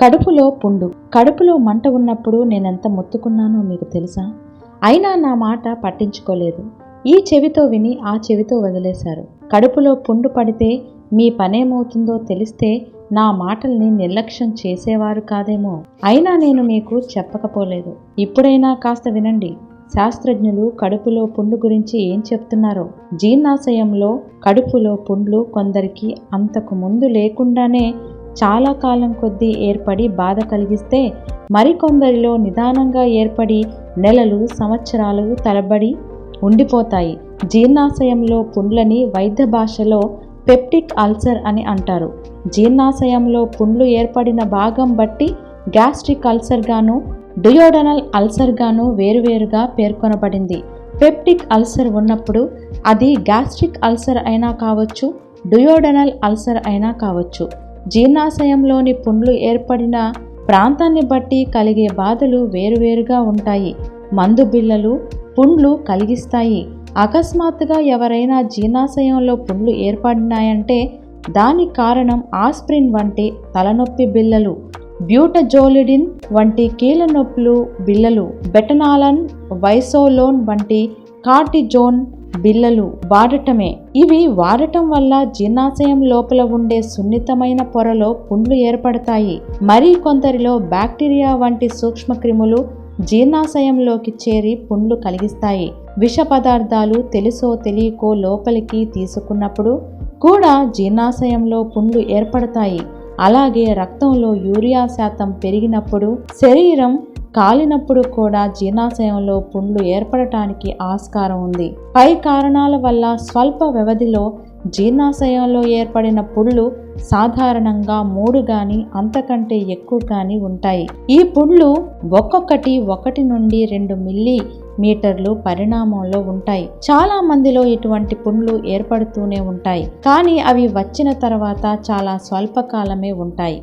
కడుపులో పుండు. కడుపులో మంట ఉన్నప్పుడు నేనెంత మొత్తుకున్నానో మీకు తెలుసా? అయినా నా మాట పట్టించుకోలేదు. ఈ చెవితో విని ఆ చెవితో వదిలేశారు. కడుపులో పుండు పడితే మీ పనేమవుతుందో తెలిస్తే నా మాటల్ని నిర్లక్ష్యం చేసేవారు కాదేమో. అయినా నేను మీకు చెప్పకపోలేదు. ఇప్పుడైనా కాస్త వినండి. శాస్త్రజ్ఞులు కడుపులో పుండు గురించి ఏం చెప్తున్నారో. జీర్ణాశయంలో కడుపులో పుండ్లు కొందరికి అంతకు ముందు లేకుండానే చాలా కాలం కొద్దీ ఏర్పడి బాధ కలిగిస్తే మరికొందరిలో నిదానంగా ఏర్పడి నెలలు సంవత్సరాలు తరబడి ఉండిపోతాయి. జీర్ణాశయంలో పుండ్లని వైద్య భాషలో పెప్టిక్ అల్సర్ అని అంటారు. జీర్ణాశయంలో పుండ్లు ఏర్పడిన భాగం బట్టి గ్యాస్ట్రిక్ అల్సర్గాను డియోడనల్ వేరువేరుగా పేర్కొనబడింది. పెప్టిక్ అల్సర్ ఉన్నప్పుడు అది గ్యాస్ట్రిక్ అల్సర్ అయినా కావచ్చు డియోడనల్ అల్సర్ అయినా కావచ్చు. జీర్ణాశయంలోని పుండ్లు ఏర్పడిన ప్రాంతాన్ని బట్టి కలిగే బాధలు వేరువేరుగా ఉంటాయి. మందు బిళ్ళలు పుండ్లు కలిగిస్తాయి. అకస్మాత్తుగా ఎవరైనా జీర్ణాశయంలో పుండ్లు ఏర్పడినాయంటే దానికి కారణం ఆస్ప్రిన్ వంటి తలనొప్పి బిళ్ళలు బ్యూటజోలిడిన్ వంటి కీళ్ళ నొప్పులు బిళ్ళలు బెటనాలన్ వైసోలోన్ వంటి కార్టిజోన్ బిళ్ళలు వాడటమే. ఇవి వాడటం వల్ల జీర్ణాశయం లోపల ఉండే సున్నితమైన పొరలో పుండ్లు ఏర్పడతాయి. మరి కొందరిలో బ్యాక్టీరియా వంటి సూక్ష్మక్రిములు జీర్ణాశయంలోకి చేరి పుండ్లు కలిగిస్తాయి. విష పదార్థాలు తెలుసో తెలియకో లోపలికి తీసుకున్నప్పుడు కూడా జీర్ణాశయంలో పుండ్లు ఏర్పడతాయి. అలాగే రక్తంలో యూరియా శాతం పెరిగినప్పుడు శరీరం కాలినప్పుడు కూడా జీర్ణాశయంలో పుండ్లు ఏర్పడటానికి ఆస్కారం ఉంది. పై కారణాల వల్ల స్వల్ప వ్యవధిలో జీర్ణాశయంలో ఏర్పడిన పుండ్లు సాధారణంగా మూడు గాని అంతకంటే ఎక్కువ గాని ఉంటాయి. ఈ పుండ్లు ఒక్కొక్కటి ఒకటి నుండి రెండు మిల్లీ మీటర్లు పరిణామంలో ఉంటాయి. చాలా మందిలో ఇటువంటి పుండ్లు ఏర్పడుతూనే ఉంటాయి. కానీ అవి వచ్చిన తర్వాత చాలా స్వల్పకాలమే ఉంటాయి.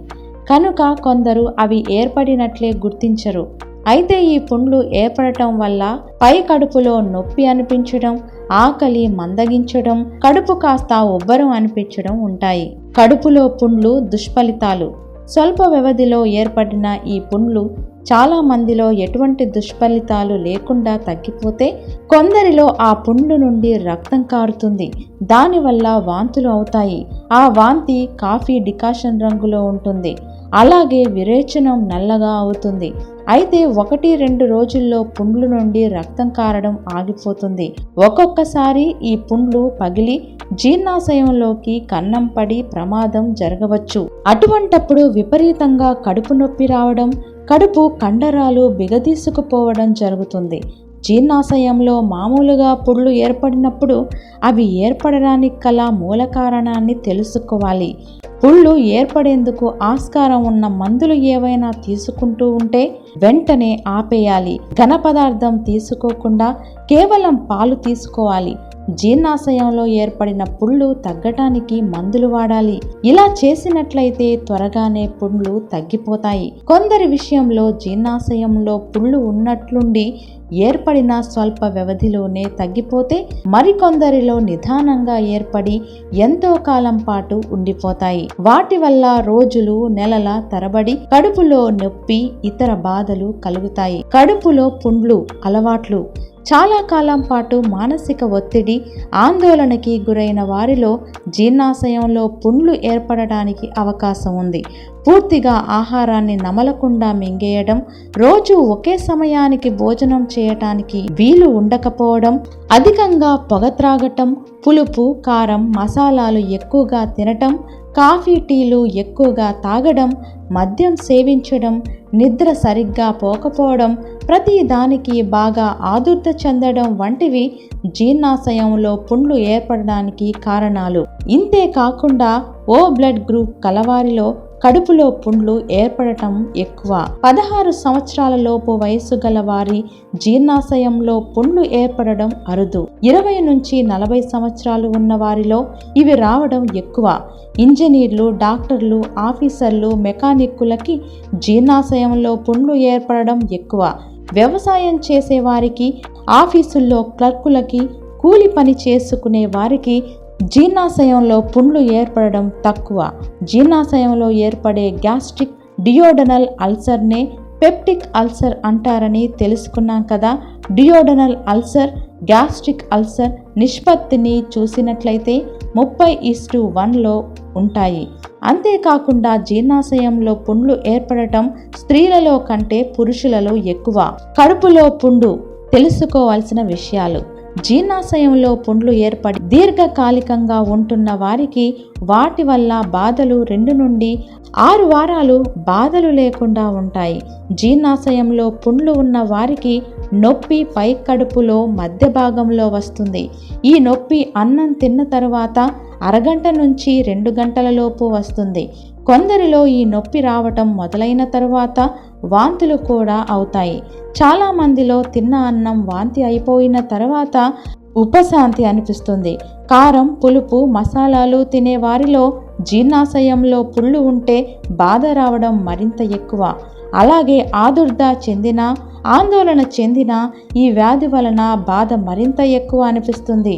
కనుక కొందరు అవి ఏర్పడినట్లే గుర్తించరు. అయితే ఈ పుండ్లు ఏర్పడటం వల్ల పై కడుపులో నొప్పి అనిపించడం ఆకలి మందగించడం కడుపు కాస్త ఉబ్బరం అనిపించడం ఉంటాయి. కడుపులో పుండ్లు దుష్ఫలితాలు. స్వల్ప వ్యవధిలో ఏర్పడిన ఈ పుండ్లు చాలా మందిలో ఎటువంటి దుష్ఫలితాలు లేకుండా తగ్గిపోతే కొందరిలో ఆ పుండ్లు నుండి రక్తం కారుతుంది. దానివల్ల వాంతులు అవుతాయి. ఆ వాంతి కాఫీ డికాషన్ రంగులో ఉంటుంది. అలాగే విరేచనం నల్లగా అవుతుంది. అయితే ఒకటి రెండు రోజుల్లో పుండ్లు నుండి రక్తం కారడం ఆగిపోతుంది. ఒక్కొక్కసారి ఈ పుండ్లు పగిలి జీర్ణాశయంలోకి కన్నం పడి ప్రమాదం జరగవచ్చు. అటువంటప్పుడు విపరీతంగా కడుపు నొప్పి రావడం కడుపు కండరాలు బిగదీసుకుపోవడం జరుగుతుంది. జీర్ణాశయంలో మామూలుగా పుళ్ళు ఏర్పడినప్పుడు అవి ఏర్పడడానికి కల మూల కారణాన్ని తెలుసుకోవాలి. పుళ్ళు ఏర్పడేందుకు ఆస్కారం ఉన్న మందులు ఏవైనా తీసుకుంటూ ఉంటే వెంటనే ఆపేయాలి. ఘన పదార్థం తీసుకోకుండా కేవలం పాలు తీసుకోవాలి. జీర్ణాశయంలో ఏర్పడిన పుళ్ళు తగ్గటానికి మందులు వాడాలి. ఇలా చేసినట్లయితే త్వరగానే పుండ్లు తగ్గిపోతాయి. కొందరి విషయంలో జీర్ణాశయంలో పుళ్ళు ఉన్నట్లుండి ఏర్పడిన స్వల్ప వ్యవధిలోనే తగ్గిపోతే మరికొందరిలో నిదానంగా ఏర్పడి ఎంతో కాలం పాటు ఉండిపోతాయి. వాటి వల్ల రోజులు నెలల తరబడి కడుపులో నొప్పి ఇతర బాధలు కలుగుతాయి. కడుపులో పుండ్లు అలవాట్లు చాలా కాలం పాటు మానసిక ఒత్తిడి ఆందోళనకి గురైన వారిలో జీర్ణాశయంలో పుండ్లు ఏర్పడడానికి అవకాశం ఉంది. పూర్తిగా ఆహారాన్ని నమలకుండా మింగేయడం రోజు ఒకే సమయానికి భోజనం చేయటానికి వీలు ఉండకపోవడం అధికంగా పొగ త్రాగటం పులుపు కారం మసాలాలు ఎక్కువగా తినటం కాఫీ టీలు ఎక్కువగా తాగడం మద్యం సేవించడం నిద్ర సరిగ్గా పోకపోవడం ప్రతి దానికి బాగా ఆదుర్త చెందడం వంటివి జీర్ణాశయంలో పుండ్లు ఏర్పడడానికి కారణాలు. ఇంతే కాకుండా ఓ బ్లడ్ గ్రూప్ కలవారిలో కడుపులో పుండ్లు ఏర్పడటం ఎక్కువ. పదహారు సంవత్సరాల లోపు వయసు గల వారి జీర్ణాశయంలో పుండ్లు ఏర్పడడం అరుదు. ఇరవై నుంచి నలభై సంవత్సరాలు ఉన్న వారిలో ఇవి రావడం ఎక్కువ. ఇంజనీర్లు డాక్టర్లు ఆఫీసర్లు మెకానిక్కులకి జీర్ణాశయంలో పుండ్లు ఏర్పడడం ఎక్కువ. వ్యవసాయం చేసేవారికి ఆఫీసుల్లో క్లర్కులకి కూలి పని చేసుకునే వారికి జీర్ణాశయంలో పుండ్లు ఏర్పడడం తక్కువ. జీర్ణాశయంలో ఏర్పడే గ్యాస్ట్రిక్ డియోడనల్ అల్సర్నే పెప్టిక్ అల్సర్ అంటారని తెలుసుకున్నాం కదా. డియోడనల్ అల్సర్ గ్యాస్ట్రిక్ అల్సర్ నిష్పత్తిని చూసినట్లయితే ముప్పై ఈస్టు వన్లో ఉంటాయి. అంతేకాకుండా జీర్ణాశయంలో పుండ్లు ఏర్పడటం స్త్రీలలో కంటే పురుషులలో ఎక్కువ. కడుపులో పుండు తెలుసుకోవాల్సిన విషయాలు. జీర్ణాశయంలో పుండ్లు ఏర్పడి దీర్ఘకాలికంగా ఉంటున్న వారికి వాటి వల్ల బాధలు రెండు నుండి ఆరు వారాలు బాధలు లేకుండా ఉంటాయి. జీర్ణాశయంలో పుండ్లు ఉన్న వారికి నొప్పి పై కడుపులో మధ్య భాగంలో వస్తుంది. ఈ నొప్పి అన్నం తిన్న తర్వాత అరగంట నుంచి రెండు గంటలలోపు వస్తుంది. కొందరిలో ఈ నొప్పి రావటం మొదలైన తరువాత వాంతులు కూడా అవుతాయి. చాలామందిలో తిన్న అన్నం వాంతి అయిపోయిన తర్వాత ఉపశాంతి అనిపిస్తుంది. కారం పులుపు మసాలాలు తినే వారిలో జీర్ణాశయంలో పుళ్ళు ఉంటే బాధ రావడం మరింత ఎక్కువ. అలాగే ఆదుర్ద చెందిన ఆందోళన చెందిన ఈ వ్యాధి వలన బాధ మరింత ఎక్కువ అనిపిస్తుంది.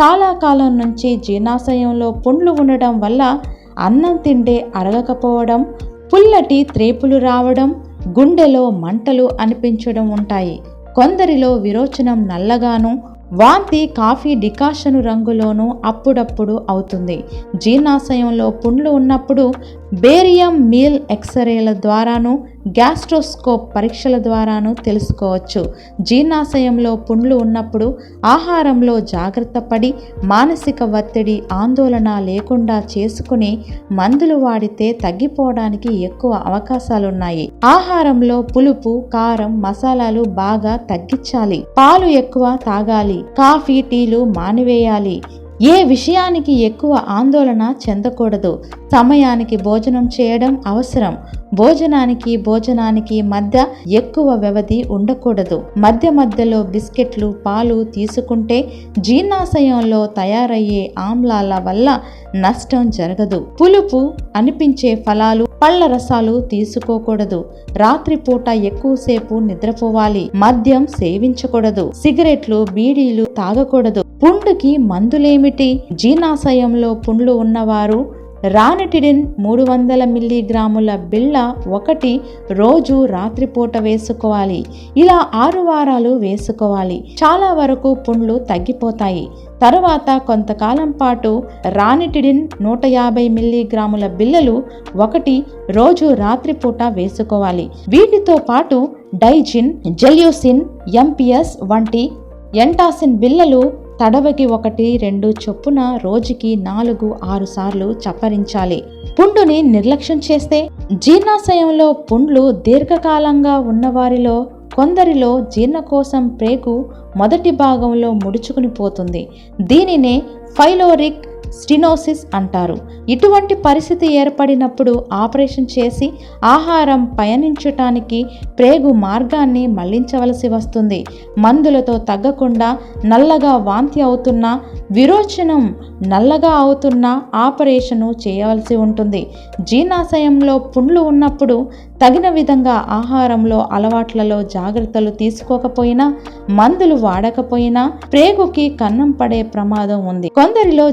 చాలా కాలం నుంచి జీర్ణాశయంలో పుండ్లు ఉండడం వల్ల అన్నం తింటే అరగకపోవడం పుల్లటి త్రేపులు రావడం గుండెలో మంటలు అనిపించడం ఉంటాయి. కొందరిలో విరోచనం నల్లగాను వాంతి కాఫీ డికాషను రంగులోనూ అప్పుడప్పుడు అవుతుంది. జీర్ణాశయంలో పుండ్లు ఉన్నప్పుడు బేరియం మీల్ ఎక్స్రేల ద్వారాను గ్యాస్ట్రోస్కోప్ పరీక్షల ద్వారాను తెలుసుకోవచ్చు. జీర్ణాశయంలో పుండ్లు ఉన్నప్పుడు ఆహారంలో జాగ్రత్త పడి మానసిక ఒత్తిడి ఆందోళన లేకుండా చేసుకుని మందులు వాడితే తగ్గిపోవడానికి ఎక్కువ అవకాశాలున్నాయి. ఆహారంలో పులుపు కారం మసాలాలు బాగా తగ్గించాలి. పాలు ఎక్కువ తాగాలి. కాఫీ టీలు మానివేయాలి. ఏ విషయానికి ఎక్కువ ఆందోళన చెందకూడదు. సమయానికి భోజనం చేయడం అవసరం. భోజనానికి భోజనానికి మధ్య ఎక్కువ వ్యవధి ఉండకూడదు. మధ్య మధ్యలో బిస్కెట్లు పాలు తీసుకుంటే జీర్ణాశయంలో తయారయ్యే ఆమ్లాల వల్ల నష్టం జరగదు. పులుపు అనిపించే ఫలాలు పళ్ళ రసాలు తీసుకోకూడదు. రాత్రిపూట ఎక్కువసేపు నిద్రపోవాలి. మద్యం సేవించకూడదు. సిగరెట్లు బీడీలు తాగకూడదు. పుండుకి మందులేమిటి? జీర్ణాశయంలో పుండ్లు ఉన్నవారు రానిటిడిన్ మూడు వందల మిల్లీగ్రాముల బిళ్ళ ఒకటి రోజు రాత్రిపూట వేసుకోవాలి. ఇలా ఆరు వారాలు వేసుకోవాలి. చాలా వరకు పుండ్లు తగ్గిపోతాయి. తరువాత కొంతకాలం పాటు రానిటిడిన్ నూట యాభై మిల్లీగ్రాముల బిళ్ళలు ఒకటి రోజు రాత్రిపూట వేసుకోవాలి. వీటితో పాటు డైజిన్ జెల్యూసిన్ ఎంపీఎస్ వంటి ఎంటాసిన్ బిళ్ళలు తడవకి ఒకటి రెండు చొప్పున రోజుకి నాలుగు ఆరు సార్లు చప్పరించాలి. పుండుని నిర్లక్ష్యం చేస్తే జీర్ణాశయంలో పుండ్లు దీర్ఘకాలంగా ఉన్నవారిలో కొందరిలో జీర్ణకోశం ప్రేగు మొదటి భాగంలో ముడుచుకుని పోతుంది. దీనినే ఫైలోరిక్ స్టినోసిస్ అంటారు. ఇటువంటి పరిస్థితి ఏర్పడినప్పుడు ఆపరేషన్ చేసి ఆహారం పయనించటానికి ప్రేగు మార్గాన్ని మళ్ళించవలసి వస్తుంది. మందులతో తగ్గకుండా నల్లగా వాంతి అవుతున్నా విరోచనం నల్లగా అవుతున్నా ఆపరేషను చేయవలసి ఉంటుంది. జీర్ణాశయంలో పుండ్లు ఉన్నప్పుడు తగిన విధంగా ఆహారంలో అలవాట్లలో జాగ్రత్తలు తీసుకోకపోయినా మందులు వాడకపోయినా ప్రేగుకి కన్నం పడే ప్రమాదం ఉంది. కొందరిలో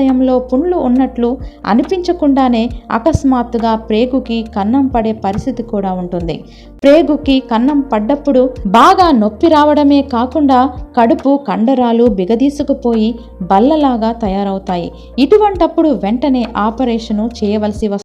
జీర్ణాశయంలో పుండ్లు ఉన్నట్లు అనిపించకుండానే అకస్మాత్తుగా ప్రేగుకి కన్నం పడే పరిస్థితి కూడా ఉంటుంది. ప్రేగుకి కన్నం పడ్డప్పుడు బాగా నొప్పి రావడమే కాకుండా కడుపు కండరాలు బిగదీసుకుపోయి బల్లలాగా తయారవుతాయి. ఇటువంటప్పుడు వెంటనే ఆపరేషను చేయవలసి వస్తుంది.